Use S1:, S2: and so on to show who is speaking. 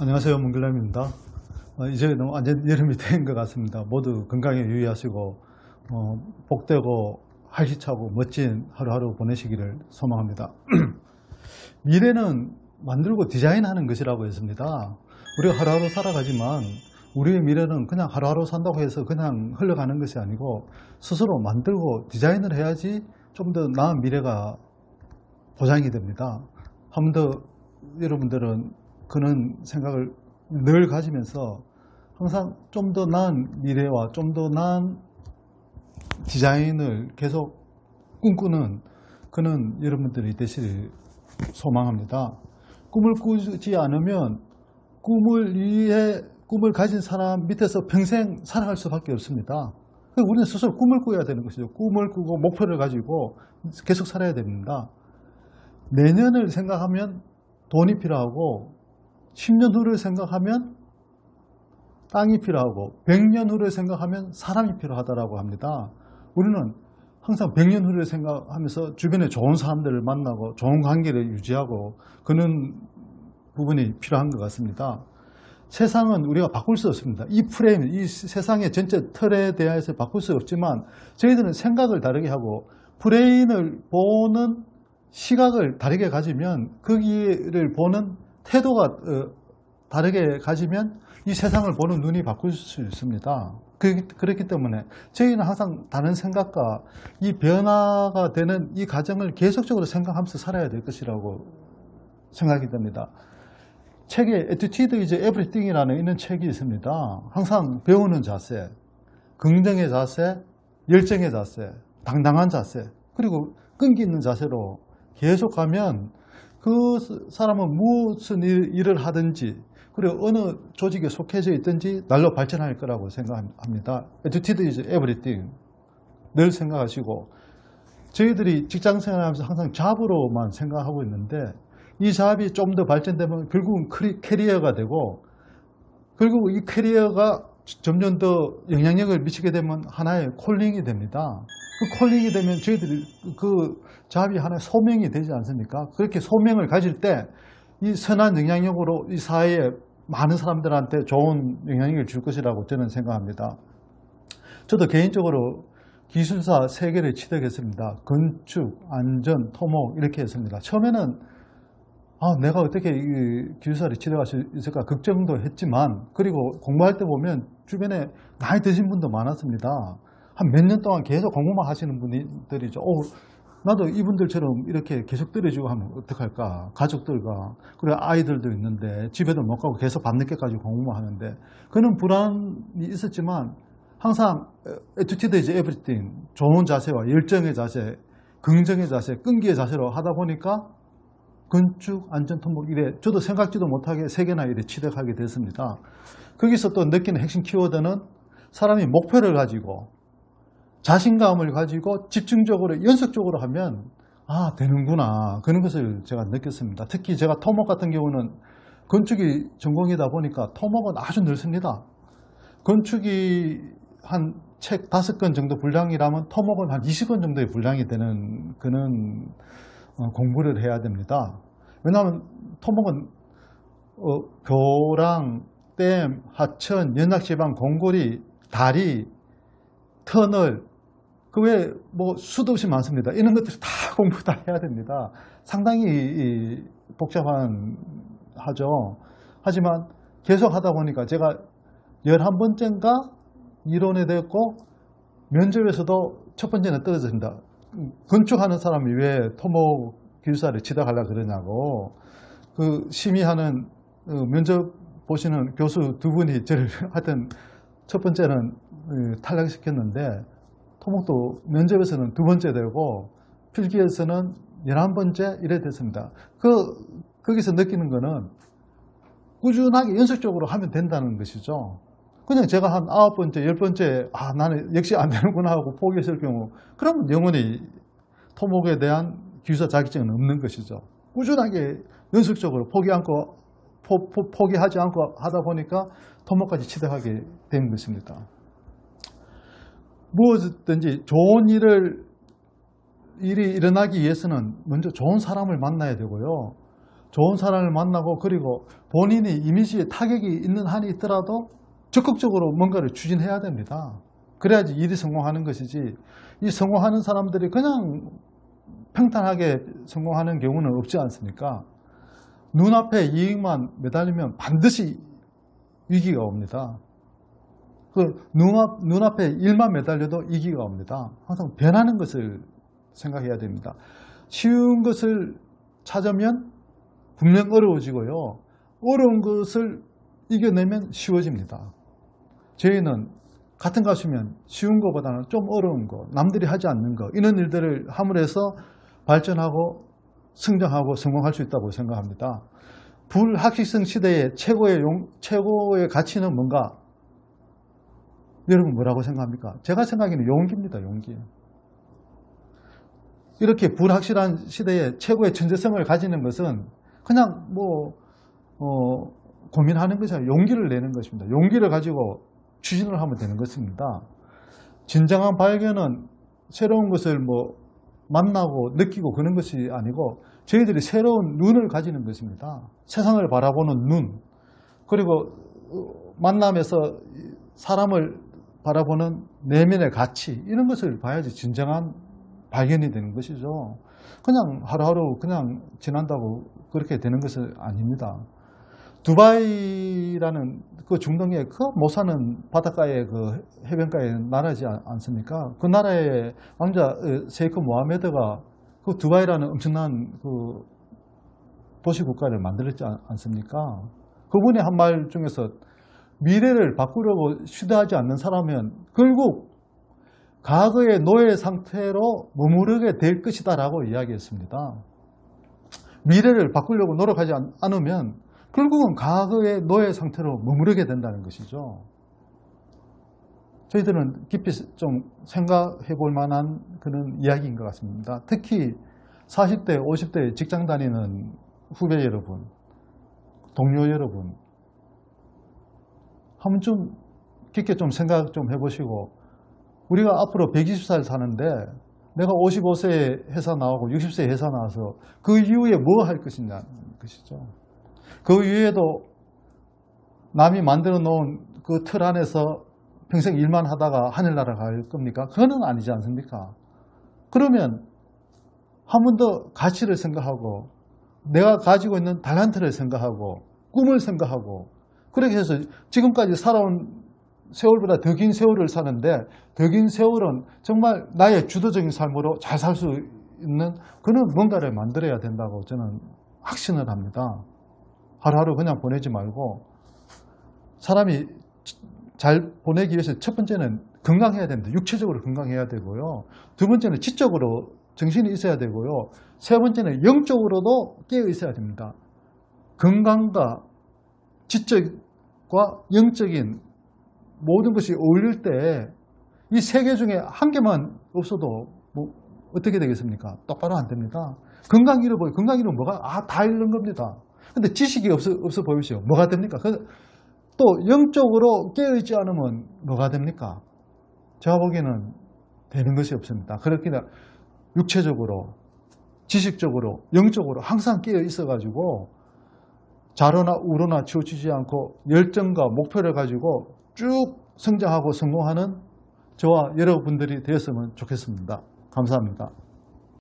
S1: 안녕하세요. 문길남입니다. 어, 이제 너무 완전 여름이 된 것 같습니다. 모두 건강에 유의하시고 어, 복되고 활기차고 멋진 하루하루 보내시기를 소망합니다. 미래는 만들고 디자인하는 것이라고 했습니다. 우리가 하루하루 살아가지만 우리의 미래는 그냥 하루하루 산다고 해서 그냥 흘러가는 것이 아니고 스스로 만들고 디자인을 해야지 좀 더 나은 미래가 보장이 됩니다. 한 번 더 여러분들은 그런 생각을 늘 가지면서 항상 좀 더 나은 미래와 좀 더 나은 디자인을 계속 꿈꾸는 그는 여러분들이 되시길 소망합니다. 꿈을 꾸지 않으면 꿈을 위해 꿈을 가진 사람 밑에서 평생 살아갈 수밖에 없습니다. 우리는 스스로 꿈을 꾸어야 되는 것이죠. 꿈을 꾸고 목표를 가지고 계속 살아야 됩니다. 내년을 생각하면 돈이 필요하고 10년 후를 생각하면 땅이 필요하고 100년 후를 생각하면 사람이 필요하다라고 합니다. 우리는 항상 100년 후를 생각하면서 주변에 좋은 사람들을 만나고 좋은 관계를 유지하고 그런 부분이 필요한 것 같습니다. 세상은 우리가 바꿀 수 없습니다. 이 프레임, 이 세상의 전체 틀에 대해서 바꿀 수 없지만 저희들은 생각을 다르게 하고 브레인을 보는 시각을 다르게 가지면 거기를 보는 태도가 어, 다르게 가지면 이 세상을 보는 눈이 바꿀 수 있습니다. 그- 그렇기 때문에 저희는 항상 다른 생각과 이 변화가 되는 이 과정을 계속적으로 생각하면서 살아야 될 것이라고 생각이 됩니다. 책에 Attitude is Everything이라는 있는 책이 있습니다. 항상 배우는 자세, 긍정의 자세, 열정의 자세, 당당한 자세, 그리고 끈기 있는 자세로 계속하면 그 사람은 무슨 일, 일을 하든지 그리고 어느 조직에 속해져 있든지 날로 발전할 거라고 생각합니다. Attitude is everything. 늘 생각하시고 저희들이 직장 생활 하면서 항상 잡으로만 생각하고 있는데 이 잡이 좀 더 발전되면 결국은 캐리어가 되고 결국 이 캐리어가 점점 더 영향력을 미치게 되면 하나의 콜링이 됩니다. 그 콜링이 되면 저희들이 그 잡이 하나의 소명이 되지 않습니까? 그렇게 소명을 가질 때 이 선한 영향력으로 이 사회에 많은 사람들한테 좋은 영향력을 줄 것이라고 저는 생각합니다. 저도 개인적으로 기술사 세 개를 취득했습니다. 건축, 안전, 토목 이렇게 했습니다. 처음에는 아, 내가 어떻게 이 기술사를 취득할 수 있을까 걱정도 했지만 그리고 공부할 때 보면 주변에 나이 드신 분도 많았습니다. 한 몇 년 동안 계속 공부만 하시는 분들이죠. 어, 나도 이분들처럼 이렇게 계속 들여주고 하면 어떡할까? 가족들과, 그리고 아이들도 있는데 집에도 못 가고 계속 밤늦게까지 공부만 하는데 그런 불안이 있었지만 항상 attitude is everything. 좋은 자세와 열정의 자세, 긍정의 자세, 끈기의 자세로 하다 보니까 건축, 안전, 토목 이래 저도 생각지도 못하게 세 개나 이래 취득하게 됐습니다. 거기서 또 느끼는 핵심 키워드는 사람이 목표를 가지고 자신감을 가지고 집중적으로 연속적으로 하면 아 되는구나 그런 것을 제가 느꼈습니다. 특히 제가 토목 같은 경우는 건축이 전공이다 보니까 토목은 아주 넓습니다. 건축이 한 책 다섯 권 정도 분량이라면 토목은 한 20권 정도의 분량이 되는 그런 어, 공부를 해야 됩니다. 왜냐하면 토목은 어, 교랑, 댐, 하천, 연락지방, 공고리, 다리, 터널, 그 외에 뭐 수도 없이 많습니다. 이런 것들 다 공부 다 해야 됩니다. 상당히 이 복잡한 하죠. 하지만 계속 하다 보니까 제가 11번째인가 이론에 됐고 면접에서도 첫 번째는 떨어졌습니다. 건축하는 사람이 왜 토목 기술사를 취득하려 그러냐고 그 심의하는 어, 면접 보시는 교수 두 분이 저를 하여튼 첫 번째는 어, 탈락시켰는데 토목도 면접에서는 두 번째 되고 필기에서는 열한 번째 이래 됐습니다. 그 거기서 느끼는 거는 꾸준하게 연속적으로 하면 된다는 것이죠. 그냥 제가 한 아홉 번째, 열 번째, 아, 나는 역시 안 되는구나 하고 포기했을 경우, 그러면 영원히 토목에 대한 기술사 자격증은 없는 것이죠. 꾸준하게 연속적으로 포기 않고, 포, 기하지 않고 하다 보니까 토목까지 취득하게 된 것입니다. 무엇이든지 좋은 일을, 일이 일어나기 위해서는 먼저 좋은 사람을 만나야 되고요. 좋은 사람을 만나고 그리고 본인이 이미지에 타격이 있는 한이 있더라도 적극적으로 뭔가를 추진해야 됩니다. 그래야지 일이 성공하는 것이지 이 성공하는 사람들이 그냥 평탄하게 성공하는 경우는 없지 않습니까? 눈앞에 이익만 매달리면 반드시 위기가 옵니다. 그 눈앞, 눈앞에 일만 매달려도 위기가 옵니다. 항상 변하는 것을 생각해야 됩니다. 쉬운 것을 찾으면 분명 어려워지고요. 어려운 것을 이겨내면 쉬워집니다. 저희는 같은 가수면 쉬운 것보다는 좀 어려운 거, 남들이 하지 않는 거, 이런 일들을 함으로 해서 발전하고 성장하고 성공할 수 있다고 생각합니다. 불학식성 시대의 최고의 용, 최고의 가치는 뭔가? 여러분 뭐라고 생각합니까? 제가 생각하기에는 용기입니다, 용기. 이렇게 불확실한 시대에 최고의 천재성을 가지는 것은 그냥 뭐, 어, 고민하는 것이 아니라 용기를 내는 것입니다. 용기를 가지고 추진을 하면 되는 것입니다. 진정한 발견은 새로운 것을 뭐 만나고 느끼고 그런 것이 아니고 저희들이 새로운 눈을 가지는 것입니다. 세상을 바라보는 눈. 그리고 만남에서 사람을 바라보는 내면의 가치. 이런 것을 봐야지 진정한 발견이 되는 것이죠. 그냥 하루하루 그냥 지난다고 그렇게 되는 것은 아닙니다. 두바이라는 그 중동의 그 못 사는 바닷가의 그 해변가의 나라지 않- 않습니까? 그 나라의 왕자 어, 세이크 모하메드가 그 두바이라는 엄청난 그 도시 국가를 만들었지 않- 않습니까? 그분이 한 말 중에서 미래를 바꾸려고 시도하지 않는 사람은 결국 과거의 노예 상태로 머무르게 될 것이다 라고 이야기했습니다. 미래를 바꾸려고 노력하지 않- 않으면 결국은 과거의 노예 상태로 머무르게 된다는 것이죠. 저희들은 깊이 좀 생각해 볼 만한 그런 이야기인 것 같습니다. 특히 40대, 50대 직장 다니는 후배 여러분, 동료 여러분, 한번 좀 깊게 좀 생각 좀 해보시고, 우리가 앞으로 120살 사는데, 내가 55세에 회사 나오고 60세에 회사 나와서 그 이후에 뭐 할 것이냐는 것이죠. 그 이후에도 남이 만들어 놓은 그 틀 안에서 평생 일만 하다가 하늘나라 갈 겁니까? 그거는 아니지 않습니까? 그러면 한 번 더 가치를 생각하고 내가 가지고 있는 달란트를 생각하고 꿈을 생각하고 그렇게 해서 지금까지 살아온 세월보다 더 긴 세월을 사는데 더 긴 세월은 정말 나의 주도적인 삶으로 잘 살 수 있는 그런 뭔가를 만들어야 된다고 저는 확신을 합니다. 하루하루 그냥 보내지 말고 사람이 잘 보내기 위해서 첫 번째는 건강해야 됩니다. 육체적으로 건강해야 되고요. 두 번째는 지적으로 정신이 있어야 되고요. 세 번째는 영적으로도 깨어 있어야 됩니다. 건강과 지적과 영적인 모든 것이 어울릴 때 이 세 개 중에 한 개만 없어도 뭐 어떻게 되겠습니까? 똑바로 안 됩니다. 건강 잃어버려. 건강 잃으면 뭐가? 아, 다 잃는 겁니다. 근데 지식이 없어, 없어 보이시죠? 뭐가 됩니까? 그- 또 영적으로 깨어있지 않으면 뭐가 됩니까? 제가 보기에는 되는 것이 없습니다. 그렇기 때문에 육체적으로, 지식적으로, 영적으로 항상 깨어 있어가지고 자로나 우로나 치우치지 않고 열정과 목표를 가지고 쭉 성장하고 성공하는 저와 여러분들이 되었으면 좋겠습니다. 감사합니다.